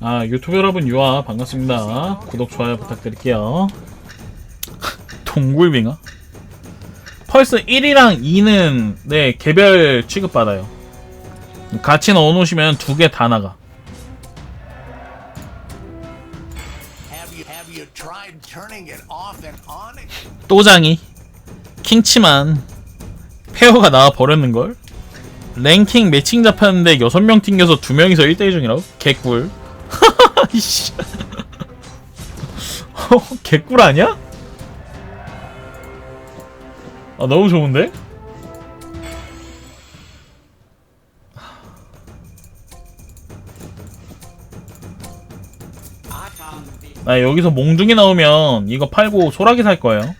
아 유튜브 여러분 유아 반갑습니다. 구독 좋아요 부탁드릴게요. 동굴빙어 펄스 1이랑 2는 네 개별 취급받아요. 같이 넣어놓으시면 두 개 다 나가? 또장이 킹치만 페어가 나와 버렸는걸? 랭킹 매칭 잡혔는데 6명 튕겨서 2명이서 1대1 중이라고? 개꿀 이씨 어, 개꿀 아니야? 아 너무 좋은데? 나 여기서 몽둥이 나오면 이거 팔고 소라기 살 거예요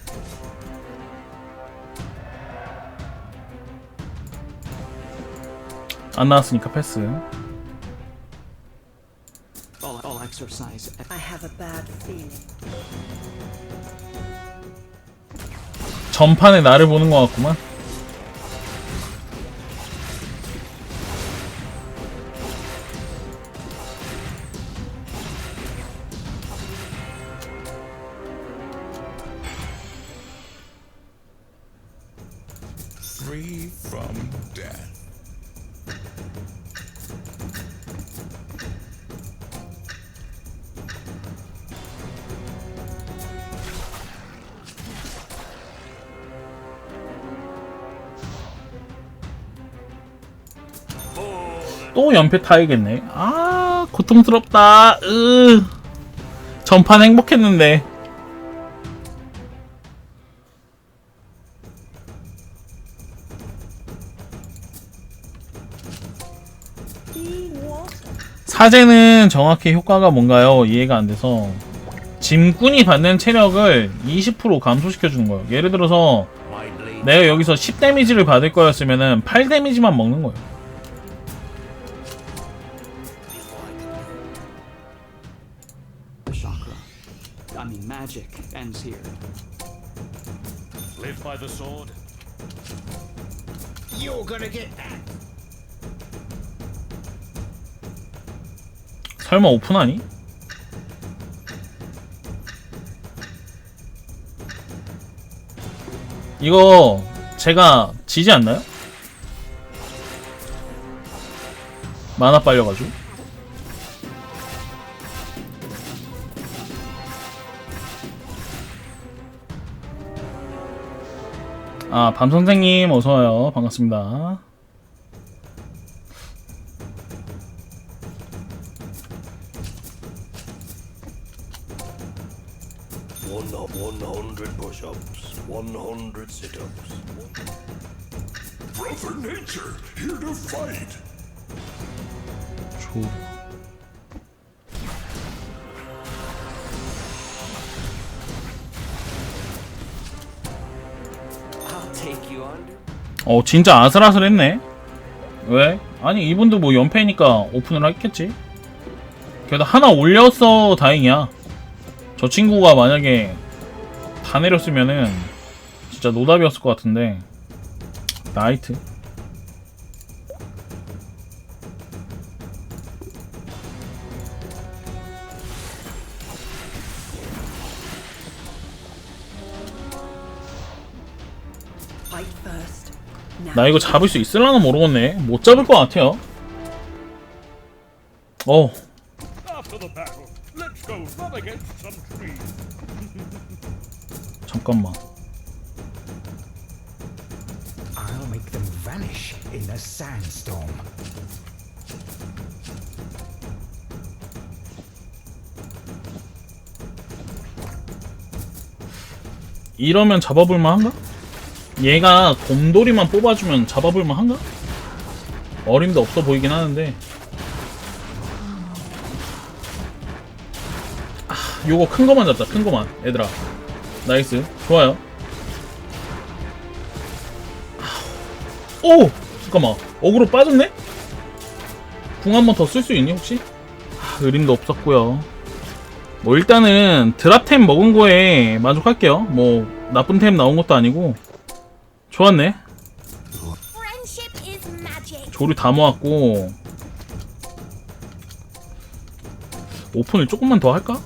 안 나왔으니까 패스 exercise. I have a bad feeling. 전판에 나를 보는 것 같구만 연패 타야겠네 아 고통스럽다 으 전판 행복했는데. 사제는 정확히 효과가 뭔가요? 이해가 안 돼서 짐꾼이 받는 체력을 20% 감소시켜 주는 거예요. 예를 들어서. 내가 여기서 10 데미지를 받을 거였으면은 8 데미지만 먹는 거예요. Magic ends here. Live by the sword. You're gonna get that. 설마 오픈하니? 이거 제가 지지 않나요? 만화 빨려가지고 아 밤선생님 어서와요. 반갑습니다. One, 어 진짜 아슬아슬했네. 왜? 아니 이분도 뭐 연패니까 오픈을 했겠지? 그래도 하나 올렸어 다행이야. 저 친구가 만약에 다 내렸으면은 진짜 노답이었을 것 같은데. 나이트 나 이거 잡을 수 있을라나 모르겠네 못 잡을 것 같아요 어 After the battle, let's go rub against some trees. 잠깐만 I'll make them vanish in the sandstorm. 이러면 잡아볼만 한가? 얘가 곰돌이만 뽑아주면 잡아볼만 한가? 어림도 없어 보이긴 하는데 아, 요거 큰 거만 잡자 큰 거만 얘들아 나이스 좋아요 아, 오! 잠깐만 어그로 빠졌네? 궁 한 번 더 쓸 수 있니 혹시? 아, 의림도 없었고요 뭐 일단은 드랍템 먹은 거에 만족할게요. 뭐 나쁜 템 나온 것도 아니고 좋았네. 조류 다 모았고 오픈을 조금만 더 할까?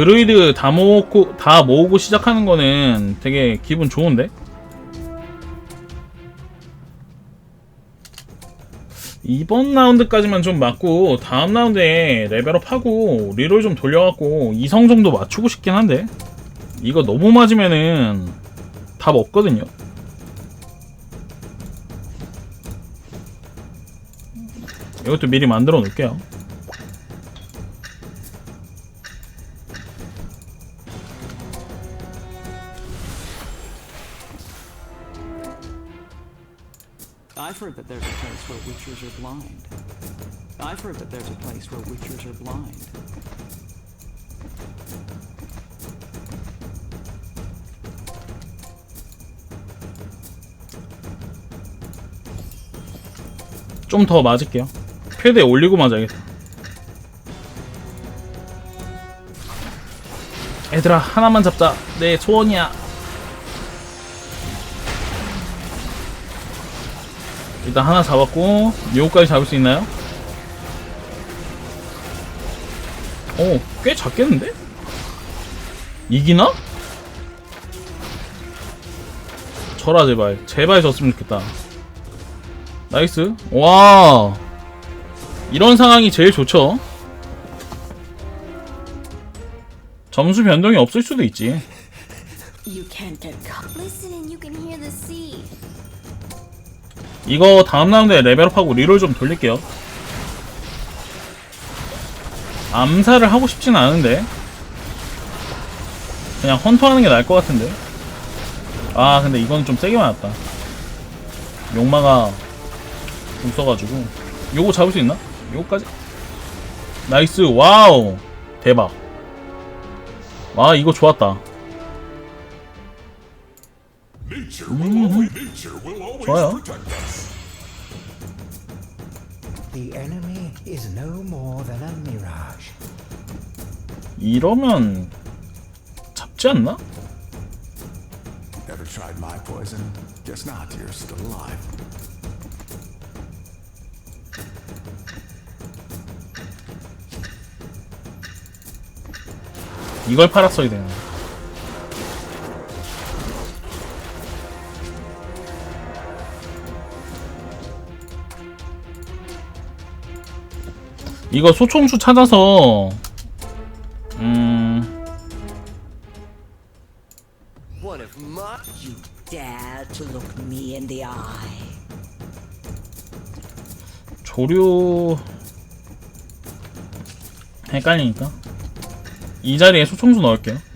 드루이드 다 모으고 다 모으고 시작하는 거는 되게 기분 좋은데? 이번 라운드까지만 좀 맞고 다음 라운드에 레벨업하고 리롤 좀 돌려갖고 이성 정도 맞추고 싶긴 한데 이거 너무 맞으면은 답 없거든요. 이것도 미리 만들어 놓을게요. Heard that there's a place where witchers are blind. I've heard that there's a place where witchers are blind. 좀 더 맞을게요. 패드에 올리고 맞아야겠다. 얘들아 하나만 잡자. 내 소원이야. 일단 하나 잡았고 요거까지 잡을 수 있나요? 오, 꽤 작겠는데? 이기나? 쳐라 제발. 제발 졌으면 좋겠다. 나이스. 와. 이런 상황이 제일 좋죠. 점수 변동이 없을 수도 있지 이거 다음 라운드에 레벨업하고 리롤 좀 돌릴게요. 암살을 하고 싶진 않은데. 그냥 헌터하는 게 나을 것 같은데. 아 근데 이건 좀 세게 맞았다. 용마가 웃어가지고. 요거 잡을 수 있나? 요거까지? 나이스. 와우. 대박. 와 이거 좋았다. 좋아요 The enemy is no more than a mirage. 이러면 잡지 않나? Never tried my poison? Guess not. You're still alive. 이걸 팔았어야 되네. 이거 소총수 찾아서 음. 조류 헷갈리니까 이 자리에 소총수 넣을게요.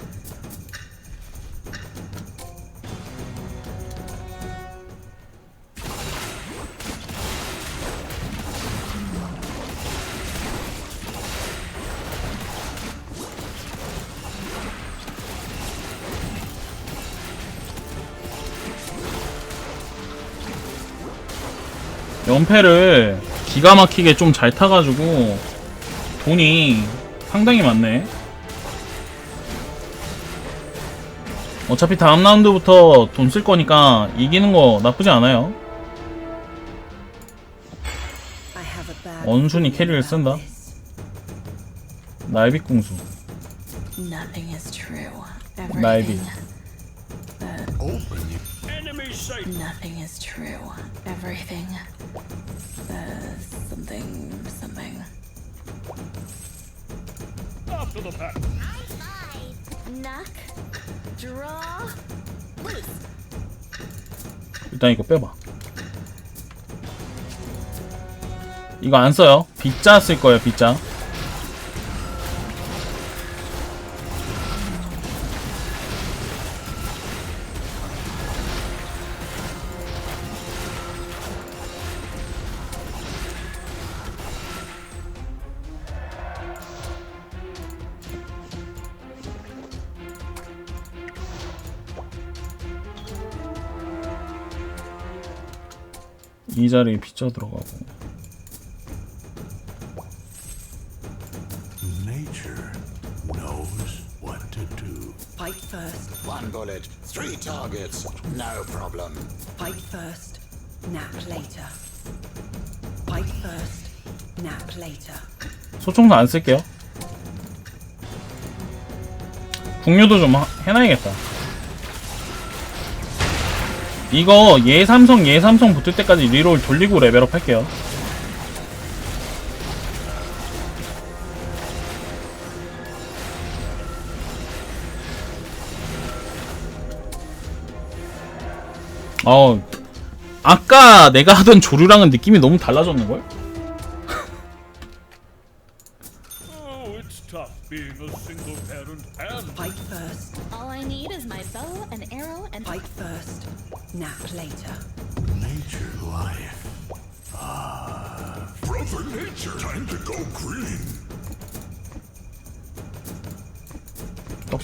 연패를 기가 막히게 좀 잘 타가지고 돈이 상당히 많네. 어차피 다음 라운드부터 돈 쓸 거니까 이기는 거 나쁘지 않아요. I have a bad 원순이 캐리를 쓴다. this. 날빗궁수. Nothing is true. Maybe. Everything. Enemy sight. Nothing is true. Everything. Uh, something. Something. After the pack. Knock. Draw. Loose. 일단 이거 빼봐. 이거 안 써요. 빗자 쓸 거예요, 빗자. 자리에 빗자 들어가고 Nature knows what to do. Fight first, One bullet, three targets, no problem. fight first, nap later. Fight first, nap later. 소총도 안 쓸게요. 국류도 좀 하- 해놔야겠다. 이거 예삼성 예삼성 붙을 때까지 리롤 돌리고 레벨업 할게요. 어 아까 내가 하던 조류랑은 느낌이 너무 달라졌는걸?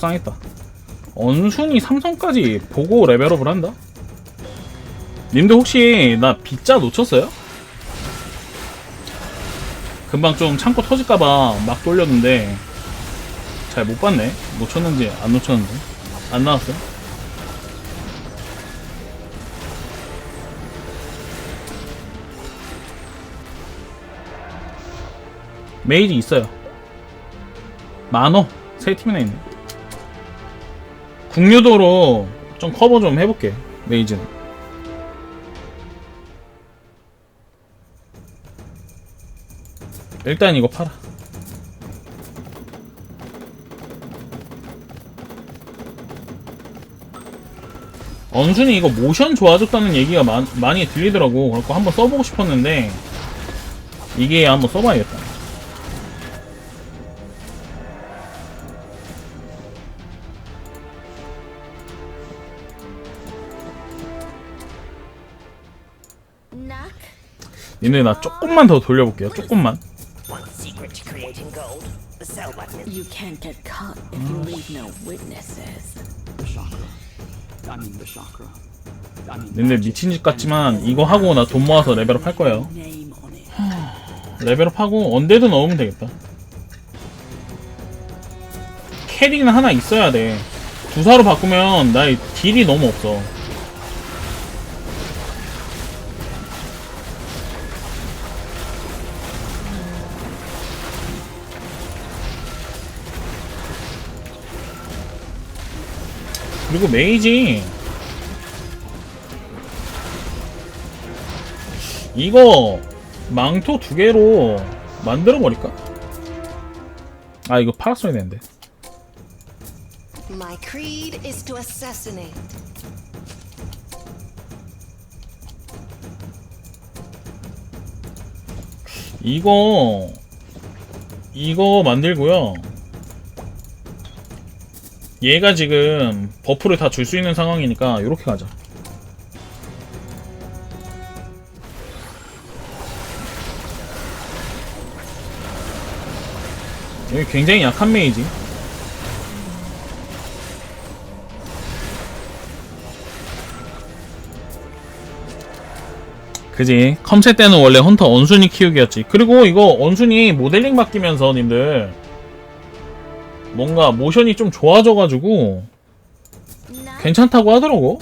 떡상했다. 언순이 삼성까지 보고 레벨업을 한다? 님들 혹시 나 빗자 놓쳤어요? 금방 좀 창고 터질까봐 막 돌렸는데 잘 못 봤네. 놓쳤는지 안 놓쳤는지 안 나왔어요? 메이지 있어요. 만호 세 팀이나 있네. 국유도로 좀 커버 좀 해볼게 메이즈는 일단 이거 팔아. 언순이 이거 모션 좋아졌다는 얘기가 많, 많이 들리더라고. 그래서 한번 써보고 싶었는데 이게 한번 써봐야겠다 니네 나 조금만 더 돌려볼게요 조금만 You can't get caught if you leave no witnesses. Magic 미친 짓 같지만 이거 하고 나 돈 모아서 레벨업 할 거예요. 레벨업 하고 언데드 넣으면 되겠다. 캐릭은 하나 있어야 돼. 주사로 바꾸면 나의 딜이 너무 없어. 그리고 메이지 이거 망토 두 개로 만들어 버릴까? 아 이거 팔았어야 되는데. My creed is to assassinate. 이거 이거 만들고요. 얘가 지금 버프를 다 줄 수 있는 상황이니까 이렇게 가자. 여기 굉장히 약한 메이지. 그지 컴셋 때는 원래 헌터 언순이 키우기였지 그리고 이거 언순이 모델링 바뀌면서 님들 뭔가 모션이 좀 좋아져가지고. 괜찮다고 하더라고.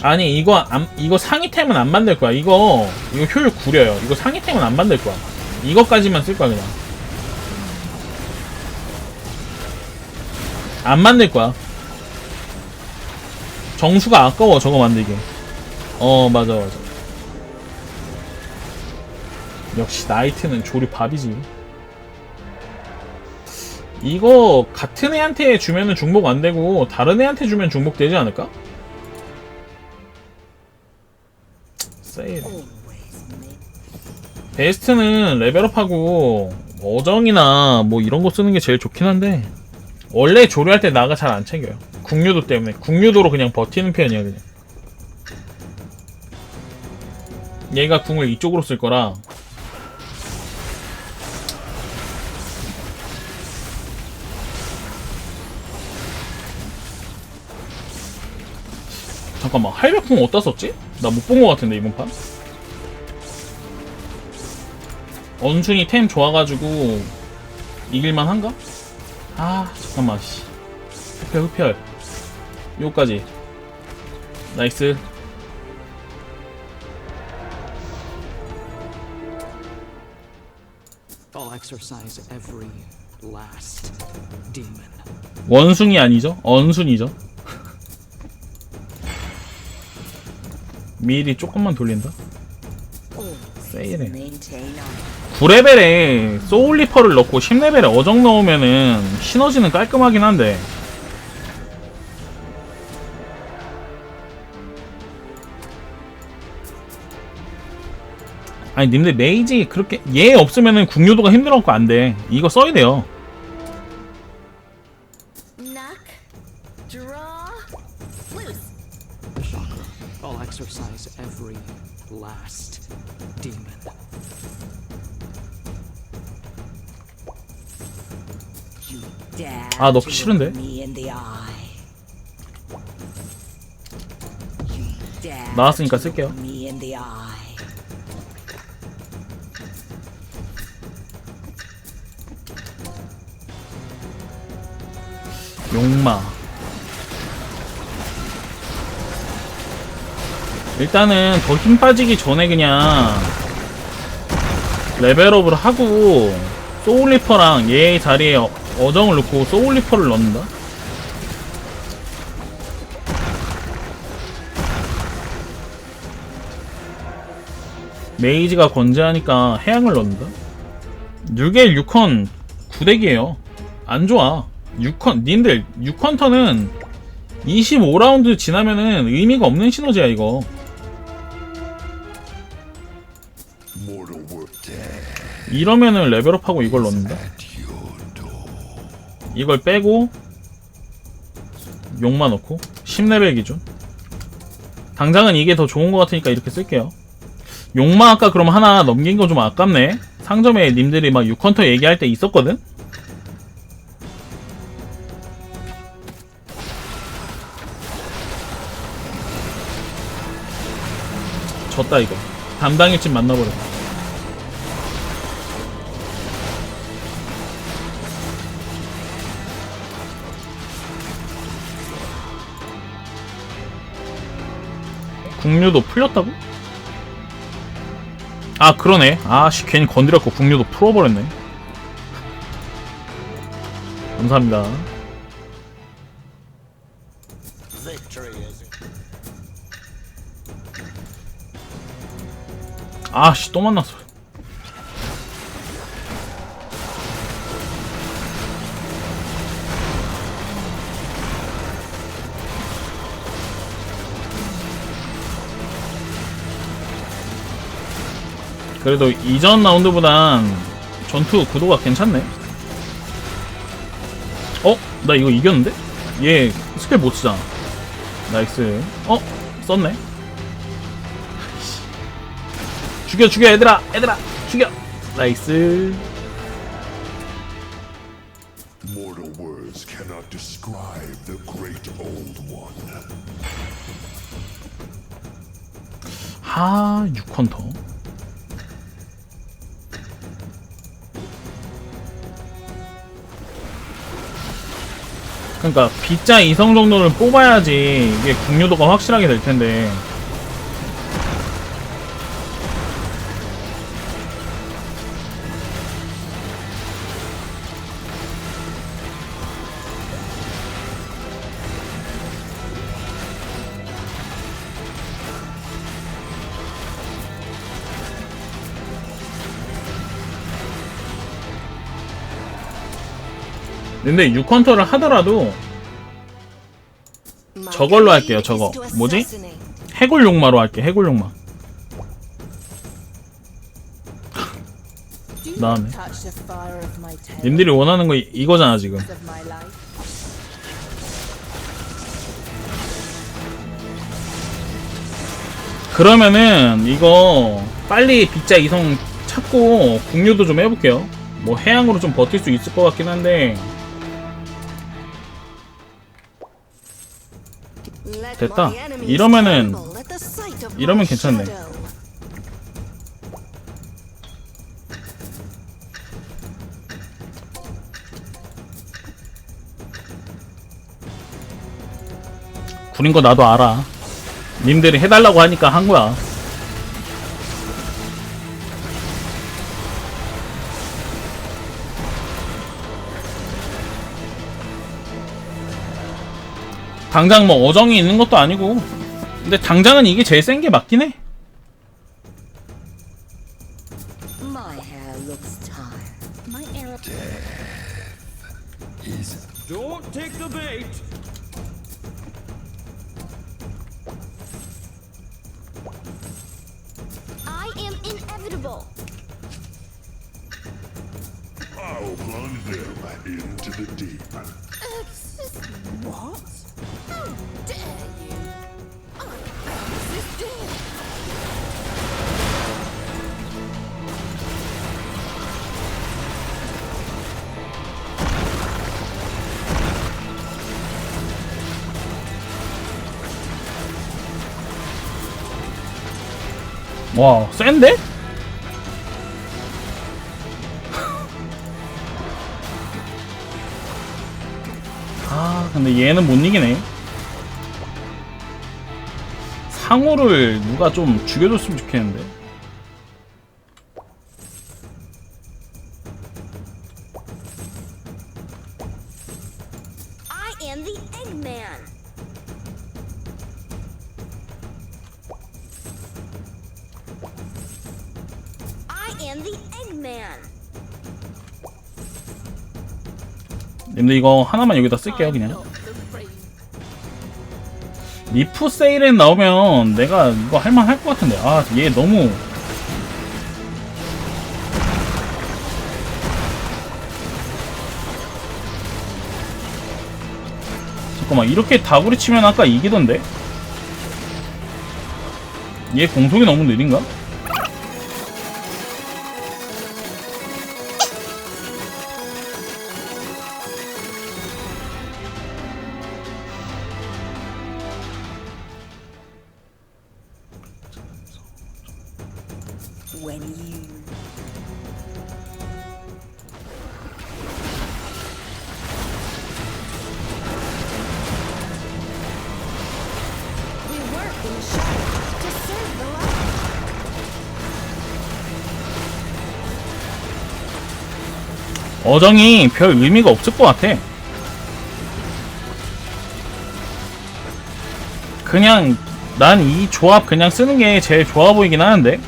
아니 이거 안, 이거 상위템은 안 만들 거야. 이거 이거 효율 구려요. 이거 상위템은 안 만들 거야. 이거까지만 쓸 거야 그냥. 안 만들 거야. 정수가 아까워 저거 만들기. 어 맞아 맞아. 역시 나이트는 조리 밥이지 이거 같은 애한테 주면은 중복 안 되고 다른 애한테 주면 중복 되지 않을까? 세일 베스트는 레벨업하고 어정이나 뭐 이런 거 쓰는 게 제일 좋긴 한데 원래 조류할 때 나가 잘 안 챙겨요. 국류도 때문에. 국류도로 그냥 버티는 편이야 그냥. 얘가 궁을 이쪽으로 쓸 거라 잠깐만 할배궁 어디다 썼지? 나 못본거 같은데 이번 판 언순이 템 좋아가지고 이길만 한가? 아 잠깐만 씨 흡혈 흡혈 요까지 나이스. 원숭이 아니죠? 언순이죠 미리 조금만 돌린다? Honor. 9레벨에 소울리퍼를 넣고 10레벨에 어정 넣으면은 시너지는 깔끔하긴 한데. 아니 님들 메이지 그렇게 얘 없으면은 국료도가 힘들어갖고 안돼. 이거 써야 돼요 exorcise every last demon. 아, 넣기 싫은데? look me in the eye. You dare 나왔으니까 쓸게요. me in the eye. 용마 일단은 더 힘 빠지기 전에 그냥 레벨업을 하고 소울리퍼랑 얘 자리에 어- 어정을 넣고 소울리퍼를 넣는다? 메이지가 건재하니까 해양을 넣는다? 6일 6컨 9덱이에요 안 좋아 6컨 님들 6컨터는 25라운드 지나면은 의미가 없는 시너지야 이거 이러면은 레벨업하고 이걸 넣는다. 이걸 빼고 용만 넣고? 10레벨 기준? 당장은 이게 더 좋은 것 같으니까 이렇게 쓸게요. 용마 아까 그럼 하나 넘긴 거 좀 아깝네. 상점에 님들이 막 6컨터 얘기할 때 있었거든? 졌다 이거. 담당일집 만나버려 국류도 풀렸다고? 아 그러네. 아씨 괜히 건드렸고 국류도 풀어버렸네. 감사합니다. 아씨 또 만났어 그래도 이전 라운드보단 전투 구도가 괜찮네. 어? 나 이거 이겼는데? 얘 스킬 못 쓰잖아. 나이스. 어? 썼네. 죽여 죽여 얘들아! 얘들아! 죽여! 나이스. Mortal words cannot describe the great old one. 하 6헌터 그러니까 B자 이성 정도를 뽑아야지 이게 국료도가 확실하게 될 텐데 근데 6헌터를 하더라도 저걸로 할게요, 저거. 뭐지? 해골 용마로 할게 해골 용마 tail 님들이 원하는 거 이- 이거잖아 지금. 그러면은 이거 빨리 빗자 이성 찾고 국류도 좀 해볼게요 뭐 해양으로 좀 버틸 수 있을 것 같긴 한데 됐다. 이러면은 이러면 괜찮네. 군인 거 나도 알아. 님들이 해달라고 하니까 한 거야. 당장 뭐 어정이 있는 것도 아니고. 근데 당장은 이게 제일 센 게 맞긴 해. My hair looks tired. My arrow. Don't take the bait. I am inevitable. I'll plunge them into the deep. 와, 센데? 아, 근데 얘는 못 이기네. 상호를 누가 좀 죽여줬으면 좋겠는데. I am the Eggman. Am the Eggman. 님들 이거 하나만 여기다 쓸게요, 그냥. 리프 세일에 나오면 내가 이거 할만 할 것 같은데. 아, 얘 너무. 잠깐만, 이렇게 다구리 치면 아까 이기던데? 얘 공속이 너무 느린가? 어정이 별 의미가 없을 것 같아. 그냥 난 이 조합 그냥 쓰는 게 제일 좋아 보이긴 하는데.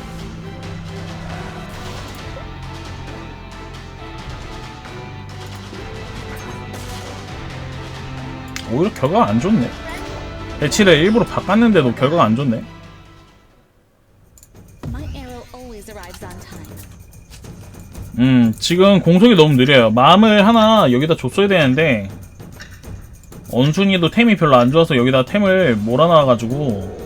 오히려 결과가 안 좋네. 배치를 일부러 바꿨는데도 결과가 안 좋네. 지금 공속이 너무 느려요. 마음을 하나 여기다 줬어야 되는데, 언순이도 템이 별로 안 좋아서 여기다 템을 몰아놔가지고,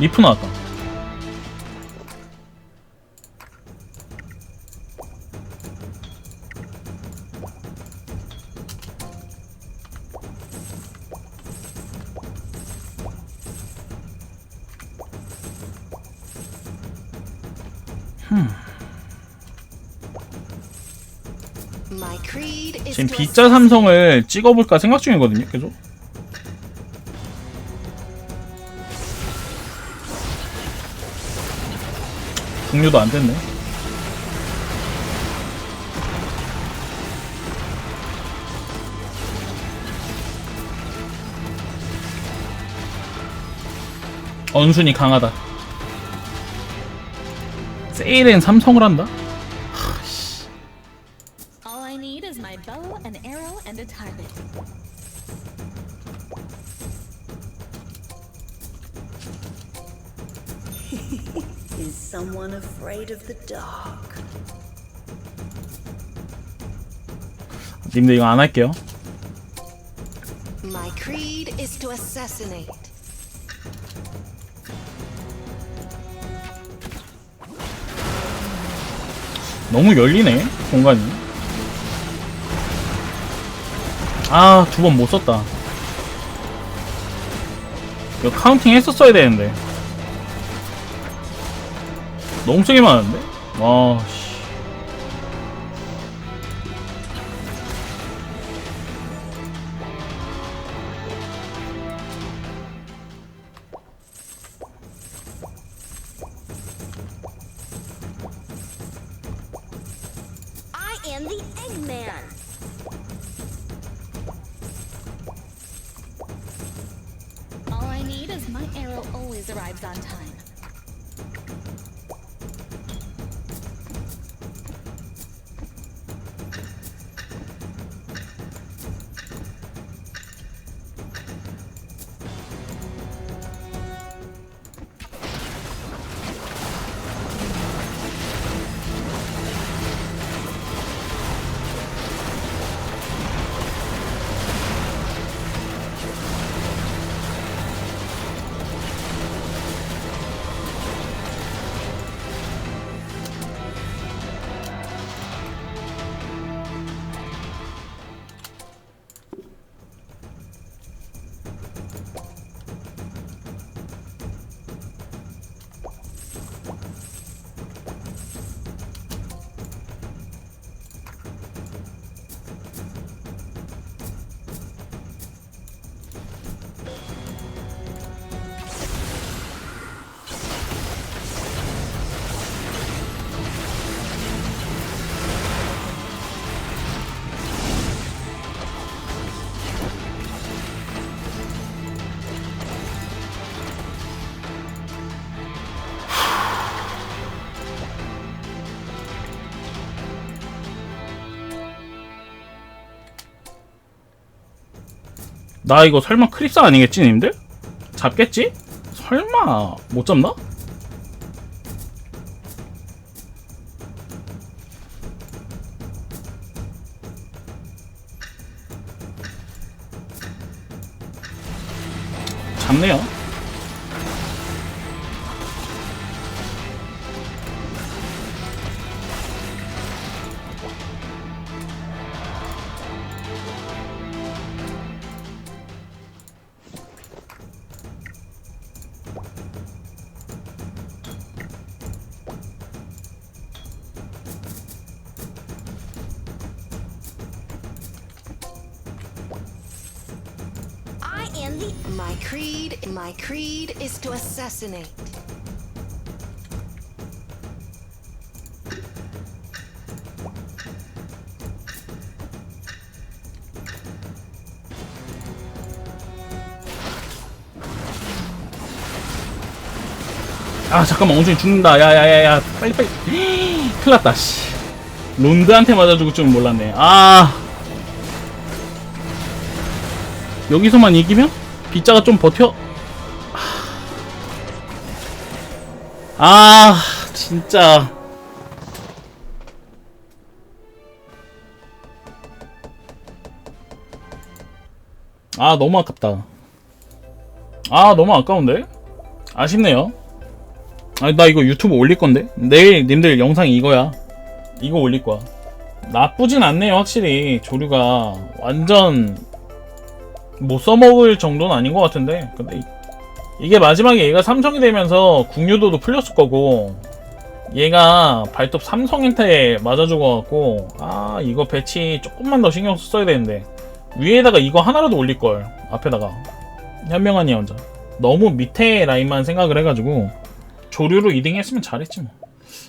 리프 나왔다. B자 삼성을 찍어볼까 생각 중이거든요, 계속. 종료도 안 됐네. 언순이 강하다. 세일엔 삼성을 한다? And a target. is someone afraid of the dark. 님들 이거 안 할게요. My creed is to assassinate. 너무 열리네 공간이 아, 두 번 못 썼다. 이거 카운팅 했었어야 되는데. 너무 세게 많은데? 와, 씨. Need is my arrow always arrives on time. 나 이거 설마 크립스 아니겠지 님들? 잡겠지? 설마 못 잡나? 잡네요. Assassinate. 아 잠깐만 엉준이 죽는다. 야야야야 빨리 빨리. 큰일 났다 씨. 론드한테 맞아 죽을 줄은 몰랐네. 아. 여기서만 이기면? 빗자가 좀 버텨 아 진짜. 아 너무 아깝다. 아 너무 아까운데? 아쉽네요. 아니 나 이거 유튜브 올릴 건데? 내일 님들 영상 이거야. 이거 올릴 거야. 나쁘진 않네요 확실히. 조류가 완전 못 써먹을 정도는 아닌 것 같은데. 근데 이- 이게 마지막에 얘가 삼성이 되면서 국유도도 풀렸을 거고 얘가 발톱 삼성한테 맞아 죽어갖고 아 이거 배치 조금만 더 신경 써야 되는데 위에다가 이거 하나라도 올릴걸 앞에다가 현명한 예언자 너무 밑에 라인만 생각을 해가지고 조류로 2등 했으면 잘했지 뭐.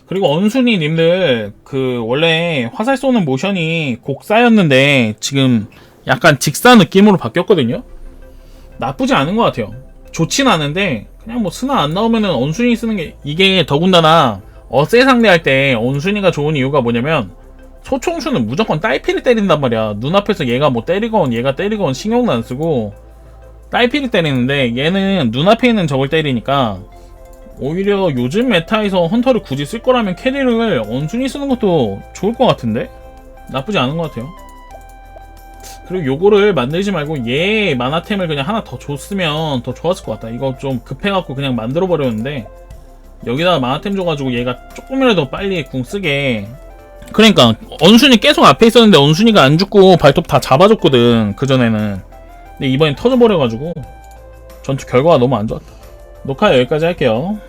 그리고 언순이 님들 그 원래 화살 쏘는 모션이 곡사였는데 지금 약간 직사 느낌으로 바뀌었거든요. 나쁘지 않은 것 같아요. 좋진 않은데 그냥 뭐 스나 안 나오면은 언순이 쓰는 게 이게 더군다나 어세 상대할 때 언순이가 좋은 이유가 뭐냐면 소총수는 무조건 딸피를 때린단 말이야. 눈앞에서 얘가 뭐 때리건 얘가 때리건 신경도 안 쓰고 딸피를 때리는데 얘는 눈앞에 있는 적을 때리니까 오히려 요즘 메타에서 헌터를 굳이 쓸 거라면 캐리를 언순히 쓰는 것도 좋을 것 같은데? 나쁘지 않은 것 같아요. 그리고 요거를 만들지 말고 얘 만화템을 그냥 하나 더 줬으면 더 좋았을 것 같다. 이거 좀 급해갖고 그냥 만들어 버렸는데 여기다가 만화템 줘가지고 얘가 조금이라도 빨리 궁 쓰게. 그러니까 언순이 계속 앞에 있었는데 언순이가 안 죽고 발톱 다 잡아줬거든 그 전에는. 근데 이번엔 터져버려가지고 전투 결과가 너무 안 좋았다. 녹화 여기까지 할게요.